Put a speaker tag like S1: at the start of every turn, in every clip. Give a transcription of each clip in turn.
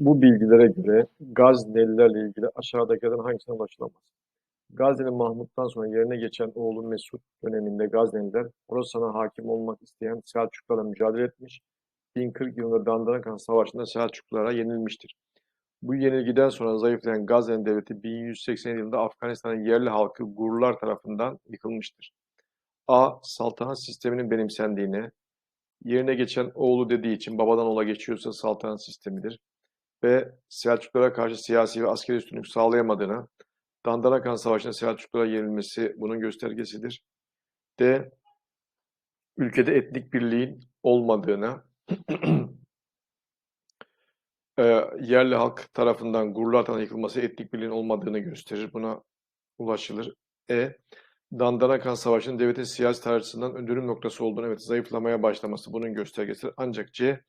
S1: Bu bilgilere göre Gaznelilerle ilgili aşağıdakilerden hangisine ulaşılamaz? Gazneli Mahmut'tan sonra yerine geçen oğlu Mesut döneminde Gazneliler Horasan'a hakim olmak isteyen Selçuklularla mücadele etmiş, 1040 yılında Dandanakan Savaşı'nda Selçuklulara yenilmiştir. Bu yenilgiden sonra zayıflayan Gazneli Devleti 1180 yılında Afganistan'ın yerli halkı Gurlar tarafından yıkılmıştır. A. Saltanat sisteminin benimsendiğine, yerine geçen oğlu dediği için babadan oğula geçiyorsa saltanat sistemidir. B. Selçuklulara karşı siyasi ve askeri üstünlük sağlayamadığına, Dandanakan Savaşı'nda Selçuklulara yenilmesi bunun göstergesidir. D. Ülkede etnik birliğin olmadığına, e, yerli halk tarafından Gurlar tarafından yıkılması etnik birliğin olmadığını gösterir. Buna ulaşılır. E. Dandanakan Savaşı'nın devletin siyasi tarih açısından dönüm noktası olduğunu, evet zayıflamaya başlaması bunun göstergesidir. Ancak C.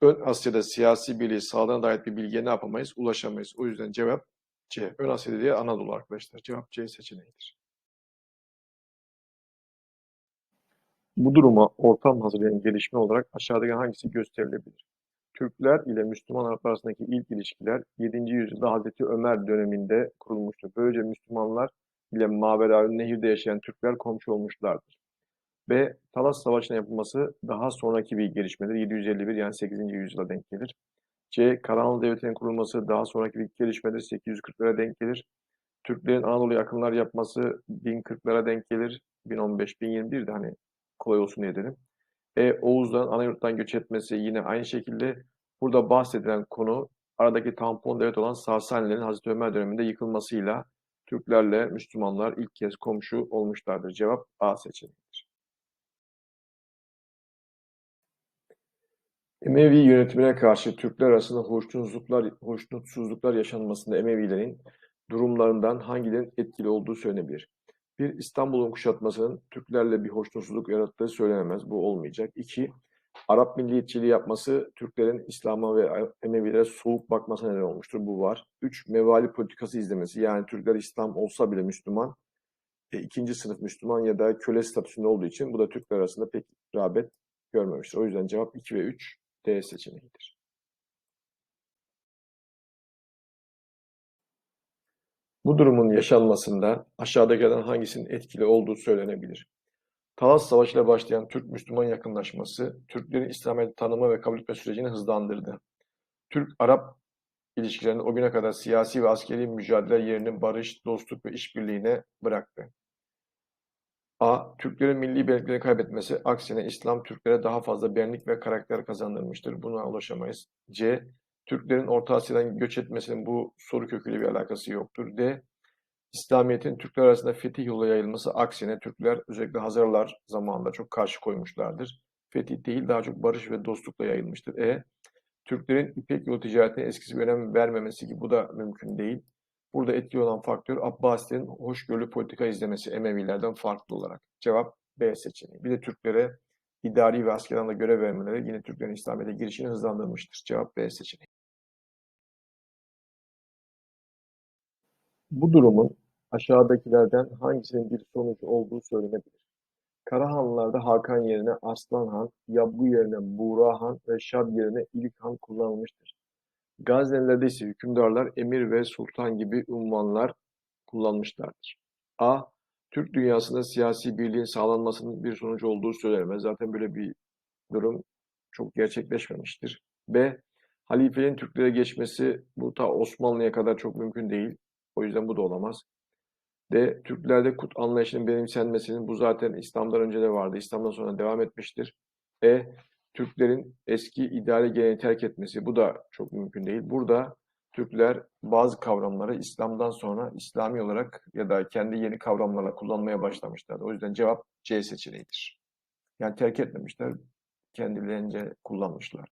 S1: Ön Asya'da siyasi birliği sağladığına dair bir bilgiye ne yapamayız? Ulaşamayız. O yüzden cevap C. Ön Asya'da diye Anadolu arkadaşlar. Cevap C seçeneğidir. Bu duruma ortam hazırlayan gelişme olarak aşağıdaki hangisi gösterilebilir? Türkler ile Müslüman Araplar arasındaki ilk ilişkiler 7. yüzyılda Hazreti Ömer döneminde kurulmuştur. Böylece Müslümanlar ile Maveravi Nehir'de yaşayan Türkler komşu olmuşlardır. B. Talas Savaşı'nın yapılması daha sonraki bir gelişmedir. 751 yani 8. yüzyıla denk gelir. C. Karahanlı Devleti'nin kurulması daha sonraki bir gelişmedir. 840'lara denk gelir. Türklerin Anadolu'ya akınlar yapması 1040'lara denk gelir. 1015-1021 de hani kolay olsun diye dedim. E. Oğuz'dan, Anayurt'tan göç etmesi yine aynı şekilde. Burada bahsedilen konu aradaki tampon devlet olan Sasanilerin Hazreti Ömer döneminde yıkılmasıyla Türklerle Müslümanlar ilk kez komşu olmuşlardır. Cevap A seçeneğidir. Emevi yönetimine karşı Türkler arasında hoşnutsuzluklar, hoşnutsuzluklar yaşanmasında Emevilerin durumlarından hangilerinin etkili olduğu söylenebilir. Bir, İstanbul'un kuşatmasının Türklerle bir hoşnutsuzluk yarattığı söylenemez. Bu olmayacak. İki, Arap milliyetçiliği yapması Türklerin İslam'a ve Emevilere soğuk bakmasına neden olmuştur. Bu var. Üç, mevali politikası izlemesi. Yani Türkler İslam olsa bile Müslüman, e, ikinci sınıf Müslüman ya da köle statüsünde olduğu için bu da Türkler arasında pek rağbet görmemiştir. O yüzden cevap 2 ve 3 D seçeneğidir. Bu durumun yaşanmasında aşağıdakilerden hangisinin etkili olduğu söylenebilir. Talas Savaşı ile başlayan Türk-Müslüman yakınlaşması, Türklerin İslamiyet'i tanıma ve kabul etme sürecini hızlandırdı. Türk-Arap ilişkilerinin o güne kadar siyasi ve askeri mücadele yerini barış, dostluk ve işbirliğine bıraktı. A. Türklerin milli benliklerini kaybetmesi, aksine İslam Türklere daha fazla benlik ve karakter kazandırmıştır. Buna ulaşamayız. C. Türklerin Orta Asya'dan göç etmesinin bu soru köküyle bir alakası yoktur. D. İslamiyet'in Türkler arasında fetih yolu yayılması aksine Türkler özellikle Hazarlar zamanında çok karşı koymuşlardır. Fetih değil daha çok barış ve dostlukla yayılmıştır. E. Türklerin İpek yolu ticaretine eskisi bir önem vermemesi ki bu da mümkün değil. Burada etkili olan faktör Abbasilerin hoşgörülü politika izlemesi Emevilerden farklı olarak. Cevap B seçeneği. Bir de Türklere idari ve askeri alanda görev vermeleri yine Türklerin İslamiyet'e girişini hızlandırmıştır. Cevap B seçeneği. Bu durumun aşağıdakilerden hangisinin bir sonucu olduğu söylenebilir. Karahanlılarda Hakan yerine Arslan Han, Yabgu yerine Buğra Han ve Şad yerine İlik Han kullanılmıştır. Gaznelilerde ise hükümdarlar emir ve sultan gibi unvanlar kullanmışlardır. A. Türk dünyasında siyasi birliğin sağlanmasının bir sonucu olduğu söylenemez. Zaten böyle bir durum çok gerçekleşmemiştir. B. Halifenin Türklere geçmesi bu ta Osmanlı'ya kadar çok mümkün değil. O yüzden bu da olamaz. D. Türklerde kut anlayışının benimsenmesinin bu zaten İslam'dan önce de vardı. İslam'dan sonra devam etmiştir. E. Türklerin eski idare geleneği terk etmesi bu da çok mümkün değil. Burada Türkler bazı kavramları İslam'dan sonra İslami olarak ya da kendi yeni kavramlarla kullanmaya başlamışlar. O yüzden cevap C seçeneğidir. Yani terk etmemişler, kendilerince kullanmışlar.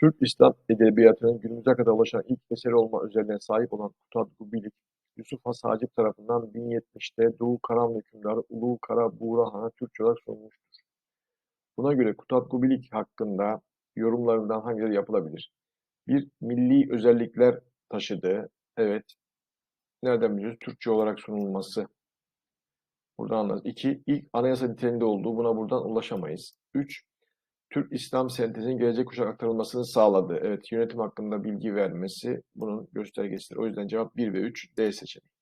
S1: Türk İslam Edebiyatı'nın günümüze kadar ulaşan ilk eseri olma özelliğine sahip olan Kutat Gubilik, Yusuf Has Hacip tarafından 1070'te Doğu Karanlı hükümdarı Ulu Kara Buğra Türkçe olarak sunulmuştur. Buna göre Kutat Gubilik hakkında yorumlarından hangileri yapılabilir? Bir, milli özellikler taşıdığı, evet. Nereden biliyoruz? Türkçe olarak sunulması. Buradan anlarız. İki, ilk anayasa niteliğinde olduğu, buna buradan ulaşamayız. Üç, Türk İslam sentezinin gelecek kuşak aktarılmasını sağladı. Evet, yönetim hakkında bilgi vermesi bunun göstergesidir. O yüzden cevap 1 ve 3 D seçeneğidir.